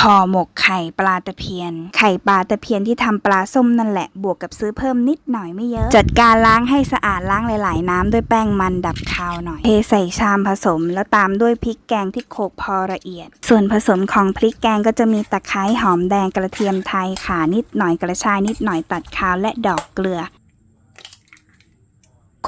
ห่อหมกไข่ปลาตะเพียน ไข่ปลาตะเพียนที่ทำปลาส้มนั่นแหละ บวกกับซื้อเพิ่มนิดหน่อยไม่เยอะ จัดการล้างให้สะอาดล้างหลาย ๆ น้ำด้วยแป้งมันดับคาวหน่อย เทใส่ชามผสม แล้วตามด้วยพริกแกงที่โขลกพอละเอียด ส่วนผสมของพริกแกงก็จะมีตะไคร้หอมแดงกระเทียมไทยข่านิดหน่อยกระชายนิดหน่อยตัดคาวและดอกเกลือ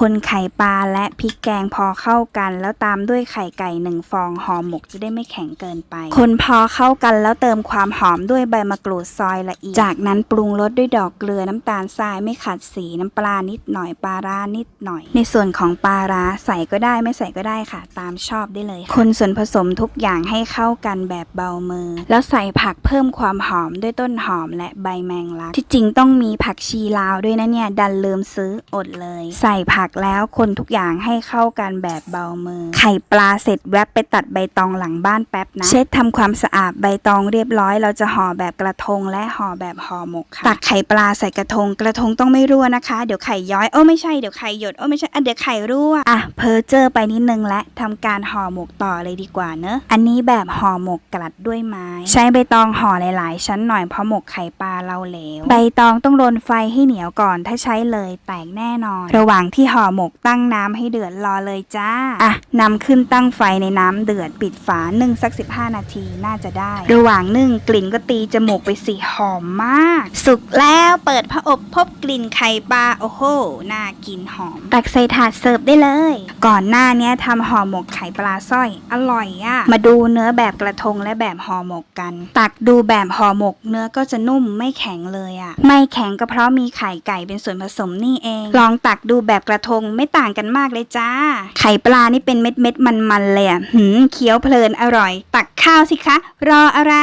คนไข่ปลาและพริกแกงพอเข้ากัน แล้วตามด้วยไข่ไก่หนึ่งฟองห่อหมกจะได้ไม่แข็งเกินไป คนพอเข้ากันแล้วเติมความหอมด้วยใบมะกรูดซอยละเอียด จากนั้นปรุงรสด้วยดอกเกลือน้ำตาลทรายไม่ขัดสีน้ำปลานิดหน่อยปลาร้านิดหน่อย ในส่วนของปลาร้าใส่ก็ได้ไม่ใส่ก็ได้ค่ะ ตามชอบได้เลยคคนส่วนผสมทุกอย่างให้เข้ากันแบบเบามือ แล้วใส่ผักเพิ่มความหอมด้วยต้นหอมและใบแมงลักที่จริงต้องมีผักชีลาวด้วยนะเนี่ยดันลืมซื้ออดเลย ใส่ผักแล้วคนทุกอย่างให้เข้ากันแบบเบามือ ไข่ปลาเสร็จแวบไปตัดใบตองหลังบ้านแป๊บนะ เช็ดทำความสะอาดใบตองเรียบร้อย เราจะห่อแบบกระทงและห่อแบบห่อหมกค่ะตักไข่ปลาใส่กระทง กระทงต้องไม่รั่วนะคะ เดี๋ยวไข่ย้อยโอ้ไม่ใช่เดี๋ยวไข่หยดโอ้ไม่ใช่อะเดี๋ยวไข่รั่วอะเพอเจอร์ไปนิดนึงและทำการห่อหมกต่อเลยดีกว่าเนอะอันนี้แบบห่อหมกกลัดด้วยไม้ ใช้ใบตองห่อหลาย ๆ ชั้นหน่อยเพราะหมกไข่ปลาเราเหลว ใบตองต้องรนไฟให้เหนียวก่อนถ้าใช้เลยแตกแน่นอน ระหว่างที่ห่อหมกตั้งน้ำให้เดือดรอเลยจ้า อะนำขึ้นตั้งไฟในน้ำเดือดปิดฝานึ่งสัก 15 นาทีน่าจะได้ ระหว่างนึ่งกลิ่นก็ตีจมูกไปสิหอมมาก สุกแล้วเปิดพระอบพบกลิ่นไข่ปลาโอ้โหน่ากินหอม ตักใส่ถาดเสิร์ฟได้เลย ก่อนหน้าเนี้ยทำห่อหมกไข่ปลาสร้อย อร่อยอะมาดูเนื้อแบบกระทงและแบบห่อหมกกัน ตักดูแบบห่อหมกเนื้อก็จะนุ่มไม่แข็งเลยอะไม่แข็งก็เพราะมีไข่ไก่เป็นส่วนผสมนี่เอง ลองตักดูแบบกระทงไม่ต่างกันมากเลยจ้า ไข่ปลานี่เป็นเม็ดเม็ดมันๆเลยอะหืมเคี้ยวเพลินอร่อย ตักข้าวสิคะ รออะไร